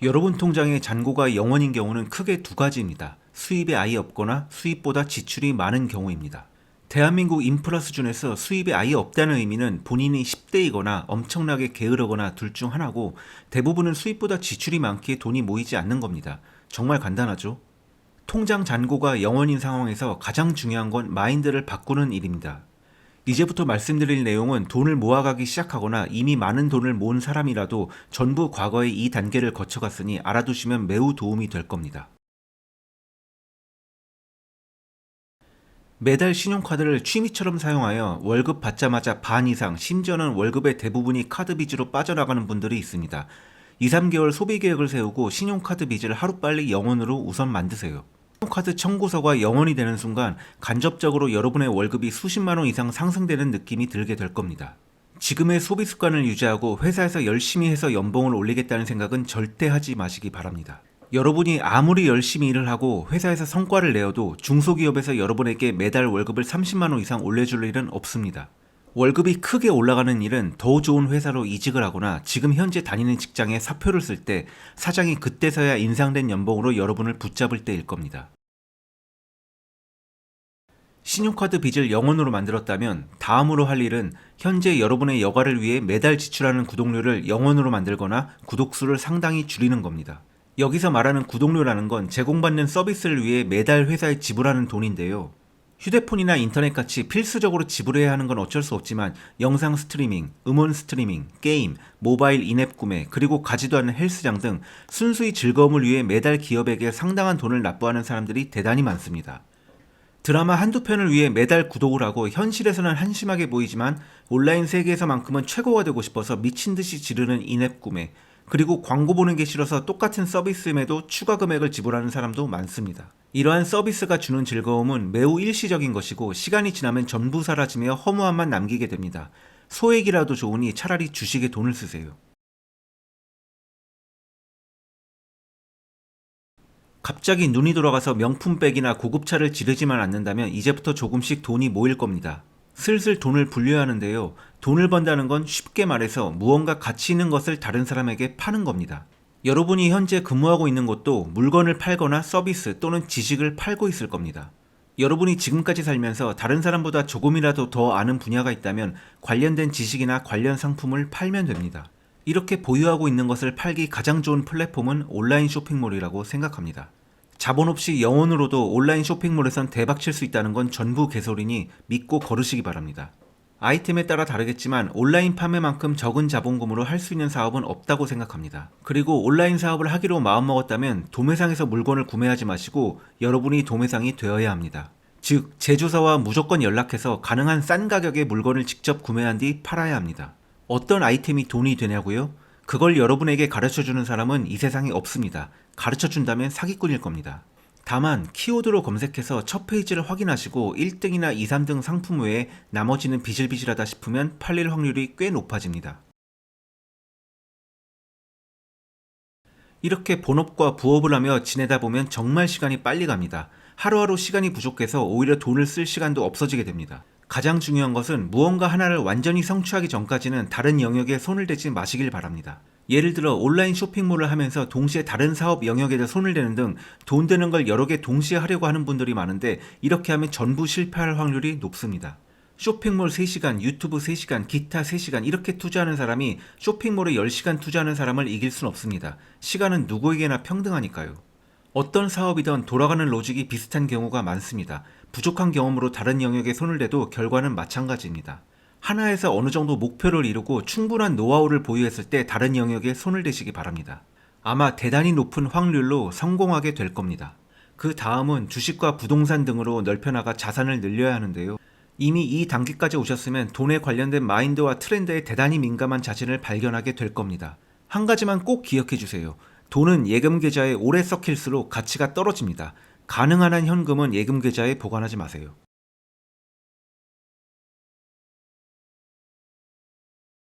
여러분 통장에 잔고가 0원인 경우는 크게 두 가지입니다. 수입이 아예 없거나 수입보다 지출이 많은 경우입니다. 대한민국 인프라 수준에서 수입이 아예 없다는 의미는 본인이 10대이거나 엄청나게 게으르거나 둘 중 하나고 대부분은 수입보다 지출이 많기에 돈이 모이지 않는 겁니다. 정말 간단하죠? 통장 잔고가 0원인 상황에서 가장 중요한 건 마인드를 바꾸는 일입니다. 이제부터 말씀드릴 내용은 돈을 모아가기 시작하거나 이미 많은 돈을 모은 사람이라도 전부 과거의 이 단계를 거쳐갔으니 알아두시면 매우 도움이 될 겁니다. 매달 신용카드를 취미처럼 사용하여 월급 받자마자 반 이상, 심지어는 월급의 대부분이 카드 빚으로 빠져나가는 분들이 있습니다. 2, 3개월 소비 계획을 세우고 신용카드 빚을 하루빨리 0원으로 우선 만드세요. 신용카드 청구서가 0원이 되는 순간 간접적으로 여러분의 월급이 수십만 원 이상 상승되는 느낌이 들게 될 겁니다. 지금의 소비 습관을 유지하고 회사에서 열심히 해서 연봉을 올리겠다는 생각은 절대 하지 마시기 바랍니다. 여러분이 아무리 열심히 일을 하고 회사에서 성과를 내어도 중소기업에서 여러분에게 매달 월급을 30만 원 이상 올려줄 일은 없습니다. 월급이 크게 올라가는 일은 더 좋은 회사로 이직을 하거나 지금 현재 다니는 직장에 사표를 쓸 때 사장이 그때서야 인상된 연봉으로 여러분을 붙잡을 때일 겁니다. 신용카드 빚을 0원으로 만들었다면 다음으로 할 일은 현재 여러분의 여가를 위해 매달 지출하는 구독료를 0원으로 만들거나 구독수를 상당히 줄이는 겁니다. 여기서 말하는 구독료라는 건 제공받는 서비스를 위해 매달 회사에 지불하는 돈인데요. 휴대폰이나 인터넷 같이 필수적으로 지불해야 하는 건 어쩔 수 없지만 영상 스트리밍, 음원 스트리밍, 게임, 모바일 인앱 구매, 그리고 가지도 않는 헬스장 등 순수히 즐거움을 위해 매달 기업에게 상당한 돈을 납부하는 사람들이 대단히 많습니다. 드라마 한두 편을 위해 매달 구독을 하고 현실에서는 한심하게 보이지만 온라인 세계에서만큼은 최고가 되고 싶어서 미친 듯이 지르는 인앱 구매, 그리고 광고 보는 게 싫어서 똑같은 서비스임에도 추가 금액을 지불하는 사람도 많습니다. 이러한 서비스가 주는 즐거움은 매우 일시적인 것이고 시간이 지나면 전부 사라지며 허무함만 남기게 됩니다. 소액이라도 좋으니 차라리 주식에 돈을 쓰세요. 갑자기 눈이 돌아가서 명품백이나 고급차를 지르지만 않는다면 이제부터 조금씩 돈이 모일 겁니다. 슬슬 돈을 불려야 하는데요. 돈을 번다는 건 쉽게 말해서 무언가 가치 있는 것을 다른 사람에게 파는 겁니다. 여러분이 현재 근무하고 있는 곳도 물건을 팔거나 서비스 또는 지식을 팔고 있을 겁니다. 여러분이 지금까지 살면서 다른 사람보다 조금이라도 더 아는 분야가 있다면 관련된 지식이나 관련 상품을 팔면 됩니다. 이렇게 보유하고 있는 것을 팔기 가장 좋은 플랫폼은 온라인 쇼핑몰이라고 생각합니다. 자본 없이 영원으로도 온라인 쇼핑몰에선 대박 칠 수 있다는 건 전부 개소리니 믿고 걸으시기 바랍니다. 아이템에 따라 다르겠지만 온라인 판매만큼 적은 자본금으로 할 수 있는 사업은 없다고 생각합니다. 그리고 온라인 사업을 하기로 마음먹었다면 도매상에서 물건을 구매하지 마시고 여러분이 도매상이 되어야 합니다. 즉, 제조사와 무조건 연락해서 가능한 싼 가격에 물건을 직접 구매한 뒤 팔아야 합니다. 어떤 아이템이 돈이 되냐고요? 그걸 여러분에게 가르쳐 주는 사람은 이 세상에 없습니다. 가르쳐 준다면 사기꾼일 겁니다. 다만 키워드로 검색해서 첫 페이지를 확인하시고 1등이나 2, 3등 상품 외에 나머지는 비실비실하다 싶으면 팔릴 확률이 꽤 높아집니다. 이렇게 본업과 부업을 하며 지내다 보면 정말 시간이 빨리 갑니다. 하루하루 시간이 부족해서 오히려 돈을 쓸 시간도 없어지게 됩니다. 가장 중요한 것은 무언가 하나를 완전히 성취하기 전까지는 다른 영역에 손을 대지 마시길 바랍니다. 예를 들어 온라인 쇼핑몰을 하면서 동시에 다른 사업 영역에도 손을 대는 등 돈 되는 걸 여러 개 동시에 하려고 하는 분들이 많은데 이렇게 하면 전부 실패할 확률이 높습니다. 쇼핑몰 3시간, 유튜브 3시간, 기타 3시간 이렇게 투자하는 사람이 쇼핑몰에 10시간 투자하는 사람을 이길 순 없습니다. 시간은 누구에게나 평등하니까요. 어떤 사업이든 돌아가는 로직이 비슷한 경우가 많습니다. 부족한 경험으로 다른 영역에 손을 대도 결과는 마찬가지입니다. 하나에서 어느 정도 목표를 이루고 충분한 노하우를 보유했을 때 다른 영역에 손을 대시기 바랍니다. 아마 대단히 높은 확률로 성공하게 될 겁니다. 그 다음은 주식과 부동산 등으로 넓혀나가 자산을 늘려야 하는데요. 이미 이 단계까지 오셨으면 돈에 관련된 마인드와 트렌드에 대단히 민감한 자신을 발견하게 될 겁니다. 한 가지만 꼭 기억해 주세요. 돈은 예금 계좌에 오래 썩힐수록 가치가 떨어집니다. 가능한 한 현금은 예금 계좌에 보관하지 마세요.